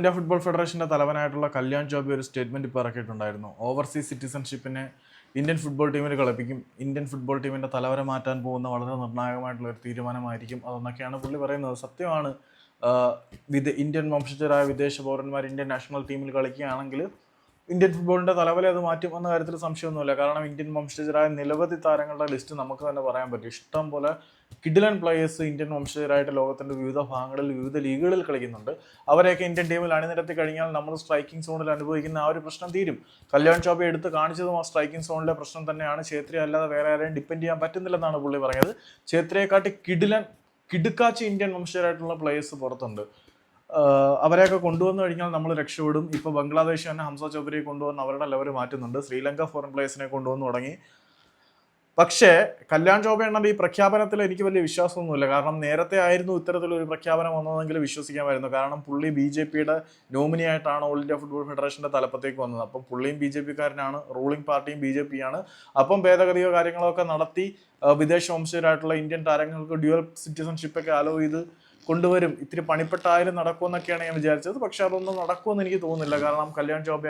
India football ഫെഡറേഷന്റെ തലവനായിട്ടുള്ള കല്യാൺ ജോബി ഒരു statement ഇപ്പോൾ ഇറക്കിയിട്ടുണ്ടായിരുന്നു. ഓവർസീസ് സിറ്റിസൺഷിപ്പിനെ ഇന്ത്യൻ ഫുട്ബോൾ ടീമിൽ കളിപ്പിക്കും. ഇന്ത്യൻ ഫുട്ബോൾ ടീമിന്റെ തലവരെ മാറ്റാൻ പോകുന്ന വളരെ നിർണായകമായിട്ടുള്ള ഒരു തീരുമാനമായിരിക്കും അതെന്നൊക്കെയാണ് പുള്ളി പറയുന്നത്. സത്യമാണ് വിദ ഇന്ത്യൻ വംശജരായ വിദേശ പൗരന്മാർ ഇന്ത്യൻ നാഷണൽ ടീമിൽ കളിക്കുകയാണെങ്കിൽ ഇന്ത്യൻ ഫുട്ബോളിന്റെ തലവലെ അത് മാറ്റും എന്ന കാര്യത്തിൽ സംശയമൊന്നുമില്ല. കാരണം ഇന്ത്യൻ വംശജരായ നിരവധി താരങ്ങളുടെ ലിസ്റ്റ് നമുക്ക് തന്നെ പറയാൻ പറ്റും. ഇഷ്ടം പോലെ കിഡിലൻ പ്ലേയേഴ്സ് ഇന്ത്യൻ വംശജരായിട്ട് ലോകത്തിന്റെ വിവിധ ഭാഗങ്ങളിൽ വിവിധ ലീഗുകളിൽ കളിക്കുന്നുണ്ട്. അവരെയൊക്കെ ഇന്ത്യൻ ടീമിൽ അണിനിരത്തി കഴിഞ്ഞാൽ നമ്മൾ സ്ട്രൈക്കിംഗ് സോണിൽ അനുഭവിക്കുന്ന ആ ഒരു പ്രശ്നം തീരും. കല്യാൺ ചോബ എടുത്ത് കാണിച്ചതും ആ സ്ട്രൈക്കിംഗ് സോണിലെ പ്രശ്നം തന്നെയാണ്. ഛേത്രി അല്ലാതെ വേറെ ആരെയും ഡിപ്പെൻഡ് ചെയ്യാൻ പറ്റുന്നില്ലെന്നാണ് പുള്ളി പറഞ്ഞത് ഛേത്രിയെക്കാട്ടി കിഡിലൻ കിടുക്കാച്ചി ഇന്ത്യൻ വംശജരായിട്ടുള്ള പ്ലേയേഴ്സ് പുറത്തുണ്ട്. അവരെയൊക്കെ കൊണ്ടുവന്നു കഴിഞ്ഞാൽ നമ്മൾ രക്ഷപ്പെടും. ഇപ്പോൾ ബംഗ്ലാദേശ് തന്നെ ഹംസ ചൗധരിയെ കൊണ്ടുവന്ന് അവരുടെ ലെവൽ മാറ്റുന്നുണ്ട്. ശ്രീലങ്ക ഫോറിൻ പ്ലേയേഴ്സിനെ കൊണ്ടുവന്ന് തുടങ്ങി. പക്ഷേ കല്യാൺ ചോബ ഈ പ്രഖ്യാപനത്തിൽ എനിക്ക് വലിയ വിശ്വാസമൊന്നുമില്ല. കാരണം നേരത്തെ ആയിരുന്നു ഇത്തരത്തിലൊരു പ്രഖ്യാപനം വന്നതെങ്കിൽ വിശ്വസിക്കാമായിരുന്നു. കാരണം പുള്ളി ബി ജെ പിയുടെ നോമിനി ആയിട്ടാണ് ഓൾ ഇന്ത്യ ഫുട്ബോൾ ഫെഡറേഷന്റെ തലപ്പത്തേക്ക് വന്നത്. അപ്പം പുള്ളിയും ബി ജെ പിക്കാരനാണ് റൂളിംഗ് പാർട്ടിയും ബി ജെ പി ആണ് അപ്പം ഭേദഗതിയോ കാര്യങ്ങളോ ഒക്കെ നടത്തി വിദേശ വംശജരായിട്ടുള്ള ഇന്ത്യൻ താരങ്ങൾക്ക് ഡ്യുവൽ സിറ്റിസൺഷിപ്പൊക്കെ അലോ ചെയ്ത് കൊണ്ടുവരും. ഇത്തിരി പണിപ്പെട്ടായാലും നടക്കുമെന്നൊക്കെയാണ് ഞാൻ വിചാരിച്ചത്. പക്ഷെ അതൊന്നും നടക്കുമെന്ന് എനിക്ക് തോന്നുന്നില്ല. കാരണം കല്യാൺ ചോബ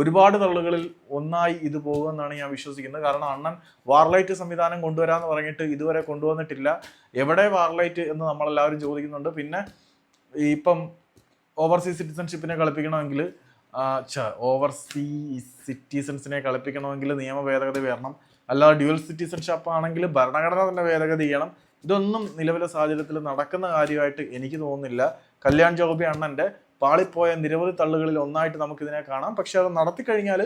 ഒരുപാട് തള്ളുകളിൽ ഒന്നായി ഇത് പോകുമെന്നാണ് ഞാൻ വിശ്വസിക്കുന്നത്. കാരണം അണ്ണൻ വാർലൈറ്റ് സംവിധാനം കൊണ്ടുവരാമെന്ന് പറഞ്ഞിട്ട് ഇതുവരെ കൊണ്ടുവന്നിട്ടില്ല. എവിടെ വാർലൈറ്റ് എന്ന് നമ്മളെല്ലാവരും ചോദിക്കുന്നുണ്ട്. പിന്നെ ഇപ്പം ഓവർസീസ് സിറ്റിസൺഷിപ്പിനെ കളിപ്പിക്കണമെങ്കിൽ ഓവർസീസ് സിറ്റിസൺസിനെ കളിപ്പിക്കണമെങ്കിൽ നിയമ ഭേദഗതി വരണം. അല്ലാതെ ഡ്യുവൽ സിറ്റിസൺഷിപ്പ് ആണെങ്കിൽ ഭരണഘടന തന്നെ ഭേദഗതി ചെയ്യണം. ഇതൊന്നും നിലവിലെ സാഹചര്യത്തിൽ നടക്കുന്ന കാര്യമായിട്ട് എനിക്ക് തോന്നുന്നില്ല. കല്യാൺ ജോബി അണ്ണന്റെ പാളിപ്പോയ നിരവധി തള്ളുകളിൽ ഒന്നായിട്ട് നമുക്ക് ഇതിനെ കാണാം. പക്ഷെ അത് നടത്തി കഴിഞ്ഞാൽ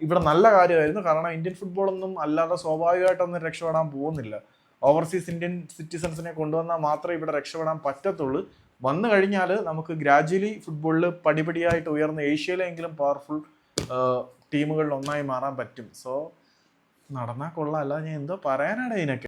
ഇവിടെ നല്ല കാര്യമായിരുന്നു. കാരണം ഇന്ത്യൻ ഫുട്ബോൾ ഒന്നും അല്ലാതെ സ്വാഭാവികമായിട്ടൊന്നും രക്ഷപ്പെടാൻ പോകുന്നില്ല. ഓവർസീസ് ഇന്ത്യൻ സിറ്റിസൺസിനെ കൊണ്ടുവന്നാൽ മാത്രമേ ഇവിടെ രക്ഷപ്പെടാൻ പറ്റത്തുള്ളൂ. വന്നു കഴിഞ്ഞാൽ നമുക്ക് ഗ്രാജുവലി ഫുട്ബോളിൽ പടിപടിയായിട്ട് ഉയർന്ന ഏഷ്യയിലെങ്കിലും പവർഫുൾ ടീമുകളിൽ ഒന്നായി മാറാൻ പറ്റും. സോ നടന്നാൽ കൊള്ളാം. അല്ല ഞാൻ എന്തോ പറയാനാണ് ഇതിനൊക്കെ?